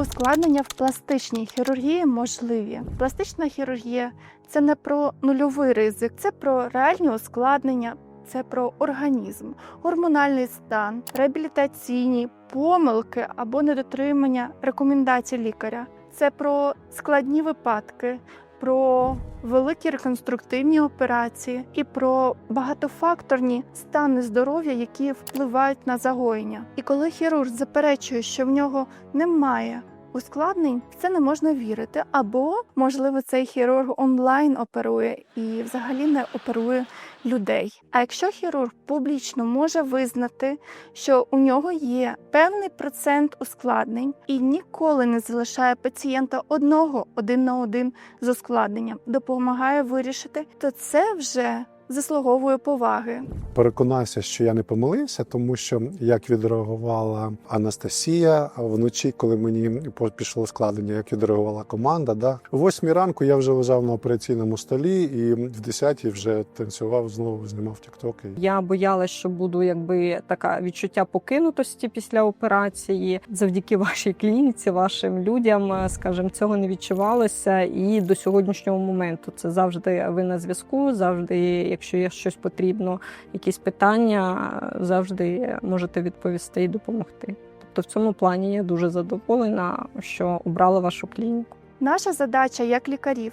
Ускладнення в пластичній хірургії можливі. Пластична хірургія це не про нульовий ризик, це про реальні ускладнення, це про організм, гормональний стан, реабілітаційні помилки або недотримання рекомендацій лікаря. Це про складні випадки, про великі реконструктивні операції і про багатофакторні стани здоров'я, які впливають на загоєння. І коли хірург заперечує, що в нього немає ускладнень, в це не можна вірити. Або, можливо, цей хірург онлайн оперує і взагалі не оперує людей. А якщо хірург публічно може визнати, що у нього є певний процент ускладнень і ніколи не залишає пацієнта одного один на один з ускладненням, допомагає вирішити, то це вже заслуговує поваги. Переконався, що я не помилився, тому що як відреагувала Анастасія вночі, коли мені пішло складення, як відреагувала команда. Да? О восьмій ранку я вже лежав на операційному столі і в десятій вже танцював знову, знімав тіктоки. Я боялась, що буду якби така відчуття покинутості після операції. Завдяки вашій клініці, вашим людям, е, скажімо, цього не відчувалося. І до сьогоднішнього моменту це завжди ви на зв'язку. Завжди, якщо є щось потрібно, якісь питання, завжди можете відповісти і допомогти. Тобто, в цьому плані я дуже задоволена, що обрала вашу клініку. Наша задача як лікарів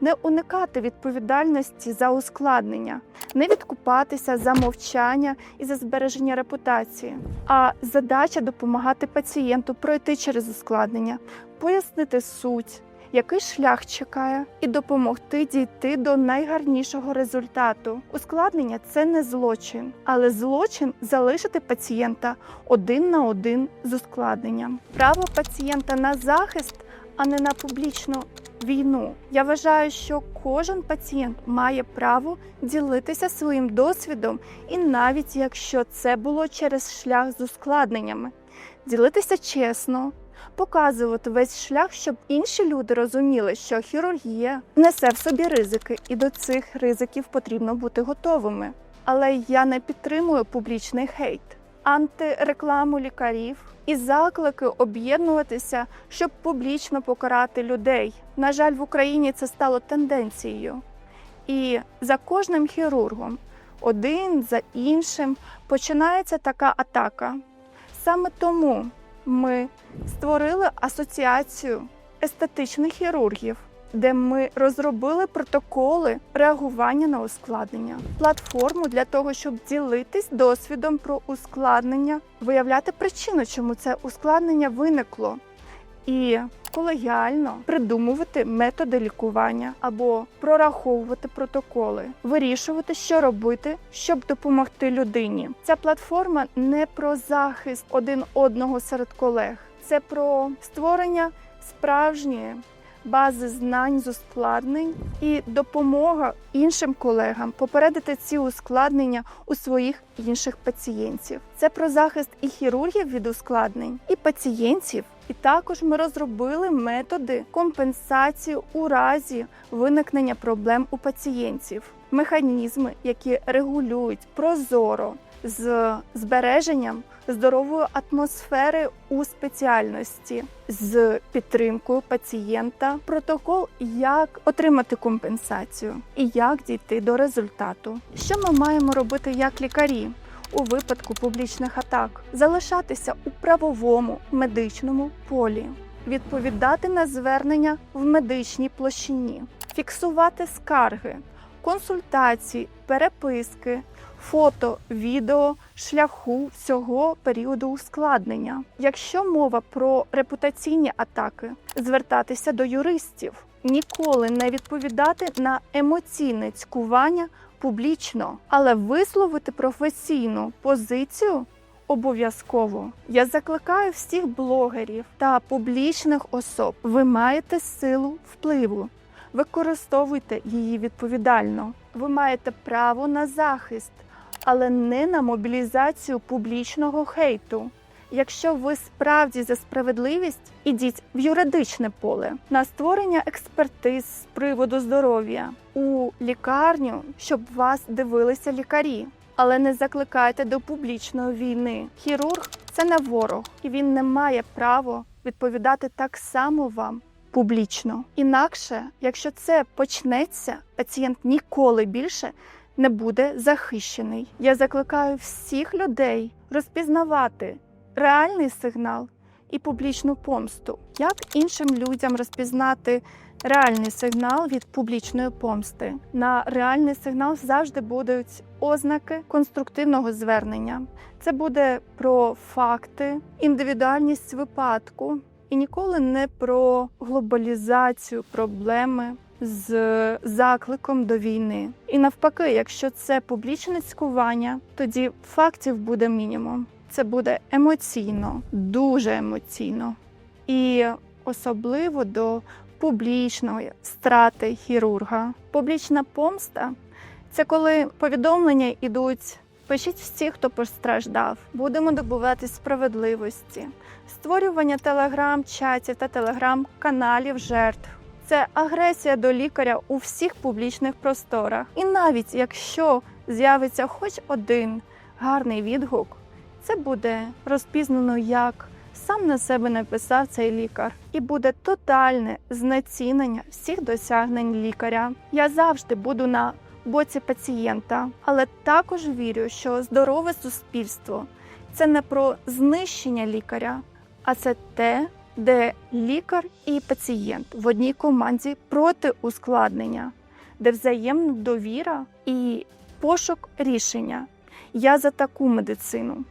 не уникати відповідальності за ускладнення, не відкупатися за мовчання і за збереження репутації, а задача допомагати пацієнту пройти через ускладнення, пояснити суть. Який шлях чекає, і допомогти дійти до найгарнішого результату. Ускладнення це не злочин, але злочин залишити пацієнта один на один з ускладненням. Право пацієнта на захист, а не на публічну війну. Я вважаю, що кожен пацієнт має право ділитися своїм досвідом, і навіть якщо це було через шлях з ускладненнями, ділитися чесно. Показувати весь шлях, щоб інші люди розуміли, що хірургія несе в собі ризики, і до цих ризиків потрібно бути готовими. Але я не підтримую публічний хейт, антирекламу лікарів і заклики об'єднуватися, щоб публічно покарати людей. На жаль, в Україні це стало тенденцією. І за кожним хірургом, один за іншим, починається така атака. Саме тому ми створили асоціацію естетичних хірургів, де ми розробили протоколи реагування на ускладнення, платформу для того, щоб ділитись досвідом про ускладнення, виявляти причину, чому це ускладнення виникло. І колегіально придумувати методи лікування або прораховувати протоколи, вирішувати, що робити, щоб допомогти людині. Ця платформа не про захист один одного серед колег, це про створення справжньої бази знань з ускладнень і допомога іншим колегам попередити ці ускладнення у своїх інших пацієнтів. Це про захист і хірургів від ускладнень, і пацієнтів. І також ми розробили методи компенсації у разі виникнення проблем у пацієнтів, механізми, які регулюють прозоро з збереженням здорової атмосфери у спеціальності з підтримкою пацієнта, протокол, як отримати компенсацію і як дійти до результату. Що ми маємо робити як лікарі? У випадку публічних атак. Залишатися у правовому медичному полі, відповідати на звернення в медичній площині, фіксувати скарги, консультації, переписки, фото, відео шляху всього періоду ускладнення. Якщо мова про репутаційні атаки, звертатися до юристів, ніколи не відповідати на емоційне цькування публічно, але висловити професійну позицію. Обов'язково я закликаю всіх блогерів та публічних особ. Ви маєте силу впливу. Використовуйте її відповідально. Ви маєте право на захист, але не на мобілізацію публічного хейту. Якщо ви справді за справедливість, ідіть в юридичне поле на створення експертиз з приводу здоров'я у лікарню, щоб вас дивилися лікарі. Але не закликайте до публічної війни. Хірург це не ворог, і він не має право відповідати так само вам публічно. Інакше, якщо це почнеться, пацієнт ніколи більше не буде захищений. Я закликаю всіх людей розпізнавати реальний сигнал і публічну помсту. Як іншим людям розпізнати реальний сигнал від публічної помсти? На реальний сигнал завжди будуть ознаки конструктивного звернення. Це буде про факти, індивідуальність випадку і ніколи не про глобалізацію проблеми з закликом до війни. І навпаки, якщо це публічне цькування, тоді фактів буде мінімум. Це буде емоційно, дуже емоційно. І особливо до публічної страти хірурга. Публічна помста це коли повідомлення йдуть. Пишіть всі, хто постраждав. Будемо добувати справедливості, створювання телеграм-чатів та телеграм-каналів жертв. Це агресія до лікаря у всіх публічних просторах. І навіть якщо з'явиться хоч один гарний відгук, це буде розпізнано як сам на себе написав цей лікар, і буде тотальне знецінення всіх досягнень лікаря. Я завжди буду на боці пацієнта, але також вірю, що здорове суспільство це не про знищення лікаря, а це те, де лікар і пацієнт в одній команді проти ускладнення, де взаємна довіра і пошук рішення. Я за таку медицину.